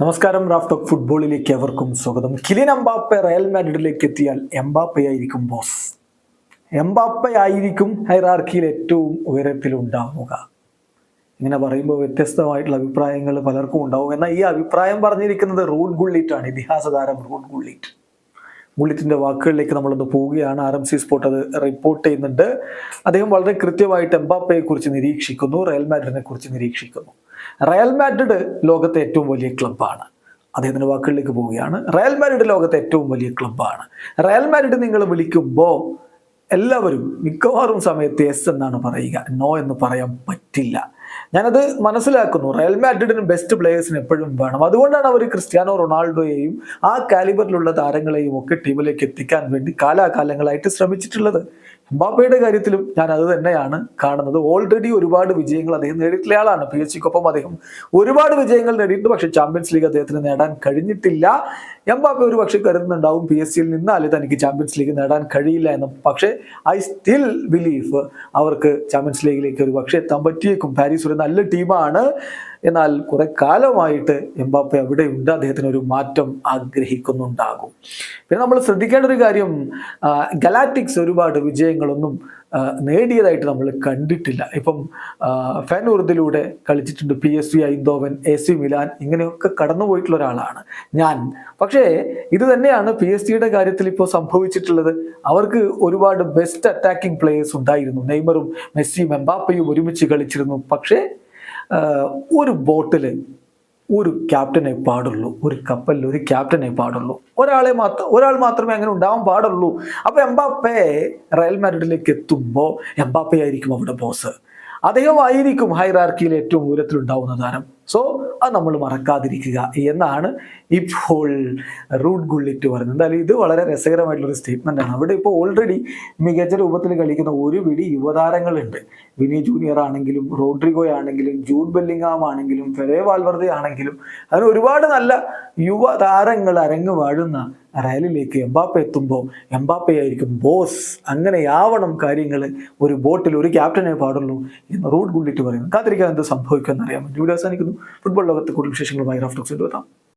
നമസ്കാരം Raf talk ഫുട്ബോളിലേക്ക് എവർക്കും സ്വാഗതം. കിലിൻ എംബാപ്പെ റയൽ മാഡ്രിഡിലേക്ക് എത്തിയാൽ എംബാപ്പെ ആയിരിക്കും ബോസ്. എംബാപ്പെ ആയിരിക്കും ഹൈറാർക്കിയിൽ ഏറ്റവും ഉയരത്തിലുണ്ടാവുക ഇങ്ങനെ പറയുമ്പോൾ വ്യത്യസ്തമായിട്ടുള്ള അഭിപ്രായങ്ങൾ പലർക്കും ഉണ്ടാവും. എന്നാൽ ഈ അഭിപ്രായം പറഞ്ഞിരിക്കുന്നത് റൂഡ് ഗുള്ളിറ്റാണ് ഇതിഹാസ താരം റൂഡ് ഗുള്ളിറ്റ്. ഗുള്ളിറ്റിന്റെ വാക്കുകളിലേക്ക് നമ്മളൊന്ന് പോവുകയാണ്. ആർ എം സി സ്പോർട്ട് അത് റിപ്പോർട്ട് ചെയ്യുന്നുണ്ട്. അദ്ദേഹം വളരെ കൃത്യമായിട്ട് എംബാപ്പയെ കുറിച്ച് നിരീക്ഷിക്കുന്നു റയൽ മാഡ്രിഡിനെ കുറിച്ച് നിരീക്ഷിക്കുന്നു. റയൽ മാഡ്രിഡ് ലോകത്തെ ഏറ്റവും വലിയ ക്ലബ്ബാണ് അദ്ദേഹത്തിന്റെ വാക്കുകളിലേക്ക് പോവുകയാണ്. റയൽ മാഡ്രിഡ് ലോകത്തെ ഏറ്റവും വലിയ ക്ലബ്ബാണ് റയൽ മാഡ്രിഡ് നിങ്ങൾ വിളിക്കുമ്പോൾ എല്ലാവരും മിക്കവാറും സമയത്ത് എസ് എന്നാണ് പറയുക. നോ എന്ന് പറയാൻ പറ്റില്ല. ഞാനത് മനസ്സിലാക്കുന്നു. റയൽ മാഡ്രിഡിന് ബെസ്റ്റ് പ്ലേയേഴ്സിന് എപ്പോഴും വേണം. അതുകൊണ്ടാണ് അവർ ക്രിസ്ത്യാനോ റൊണാൾഡോയെയും ആ കാലിബറിലുള്ള താരങ്ങളെയും ഒക്കെ ടീമിലേക്ക് എത്തിക്കാൻ വേണ്ടി കാലാകാലങ്ങളായിട്ട് ശ്രമിച്ചിട്ടുള്ളത്. എംബാപ്പയുടെ കാര്യത്തിലും ഞാൻ അത് തന്നെയാണ് കാണുന്നത്. ഓൾറെഡി ഒരുപാട് വിജയങ്ങൾ അദ്ദേഹം നേടിയിട്ടുള്ള ആളാണ്. പി എസ് സിക്കൊപ്പം അദ്ദേഹം ഒരുപാട് വിജയങ്ങൾ നേടിയിട്ടുണ്ട്. പക്ഷേ ചാമ്പ്യൻസ് ലീഗ് അദ്ദേഹത്തിന് നേടാൻ കഴിഞ്ഞിട്ടില്ല. എംബാപ്പെ ഒരു പക്ഷേ കരുതുന്നുണ്ടാവും പി എസ് സിയിൽ നിന്നാൽ തനിക്ക് ചാമ്പ്യൻസ് ലീഗ് നേടാൻ കഴിയില്ല എന്ന്. പക്ഷേ ഐ സ്റ്റിൽ ബിലീവ് അവർക്ക് ചാമ്പ്യൻസ് ലീഗിലേക്ക് ഒരു പക്ഷേ എത്താൻ പറ്റിയേക്കും. പാരീസ് ഒരു നല്ല ടീമാണ്. എന്നാൽ കുറെ കാലമായിട്ട് എംബാപ്പെ അവിടെയുണ്ട്. അദ്ദേഹത്തിന് ഒരു മാറ്റം ആഗ്രഹിക്കുന്നുണ്ടാകും. പിന്നെ നമ്മൾ ശ്രദ്ധിക്കേണ്ട ഒരു കാര്യം ഗലാറ്റിക്സ് ഒരുപാട് വിജയങ്ങളൊന്നും നേടിയതായിട്ട് നമ്മൾ കണ്ടിട്ടില്ല. ഇപ്പം ഫാനൂർദിലൂടെ കളിച്ചിട്ടുണ്ട് P S V Eindhoven A C Milan ഇങ്ങനെയൊക്കെ കടന്നു പോയിട്ടുള്ള ഒരാളാണ് ഞാൻ. പക്ഷേ ഇത് തന്നെയാണ് പി എസ് സിയുടെ കാര്യത്തിൽ ഇപ്പോൾ സംഭവിച്ചിട്ടുള്ളത്. അവർക്ക് ഒരുപാട് ബെസ്റ്റ് അറ്റാക്കിംഗ് പ്ലേയേഴ്സ് ഉണ്ടായിരുന്നു. നെയ്മറും മെസ്സിയും എംബാപ്പയും ഒരുമിച്ച് കളിച്ചിരുന്നു. പക്ഷേ ഒരു ബോട്ടിൽ ഒരു ക്യാപ്റ്റനെ പാടുള്ളൂ. ഒരു കപ്പലിൽ ഒരു ക്യാപ്റ്റനെ പാടുള്ളൂ. ഒരാളെ മാത്രം ഒരാൾ മാത്രമേ അങ്ങനെ ഉണ്ടാവാൻ പാടുള്ളൂ. അപ്പോൾ എംബാപ്പെ റയൽ മാഡ്രിഡിലേക്ക് എത്തുമ്പോൾ എംബാപ്പെ ആയിരിക്കും അവിടെ ബോസ് അദ്ദേഹമായിരിക്കും ഹൈറാർക്കിയിൽ ഏറ്റവും ഉയരത്തിലുണ്ടാവുന്ന താരം. സോ അത് നമ്മൾ മറക്കാതിരിക്കുക എന്നാണ് ഇപ്പോൾ റൂട്ട് ഗുള്ളിറ്റ് പറയുന്നത്. എന്തായാലും ഇത് വളരെ രസകരമായിട്ടുള്ളൊരു സ്റ്റേറ്റ്മെന്റ് ആണ്. അവിടെ ഇപ്പോൾ ഓൾറെഡി മികച്ച രൂപത്തിൽ കളിക്കുന്ന ഒരു പിടി യുവതാരങ്ങളുണ്ട്. വിനി ജൂനിയർ ആണെങ്കിലും റോഡ്രിഗോ ആണെങ്കിലും ജൂഡ് ബെല്ലിംഗാം ആണെങ്കിലും ഫെറേ വാൽവർദ ആണെങ്കിലും അങ്ങനെ ഒരുപാട് നല്ല യുവതാരങ്ങൾ അരങ്ങ് വാഴുന്ന റയലിലേക്ക് എംബാപ്പ എത്തുമ്പോൾ എംബാപ്പയായിരിക്കും ബോസ് അങ്ങനെയാവണം കാര്യങ്ങൾ ഒരു ബോട്ടിൽ ഒരു ക്യാപ്റ്റനെ പാടുള്ളൂ എന്ന് റൂട്ട് ഗുള്ളിറ്റ് പറയുന്നു. കാത്തിരിക്കാൻ എന്ത് സംഭവിക്കുമെന്ന് അറിയാൻ വേണ്ടി അവസാനിക്കുന്നു. ഫുട്ബോൾ ലോകത്തെ കൂടുതൽ വിശേഷങ്ങളുമായി റഫ് ടോക്സ് എത്താം.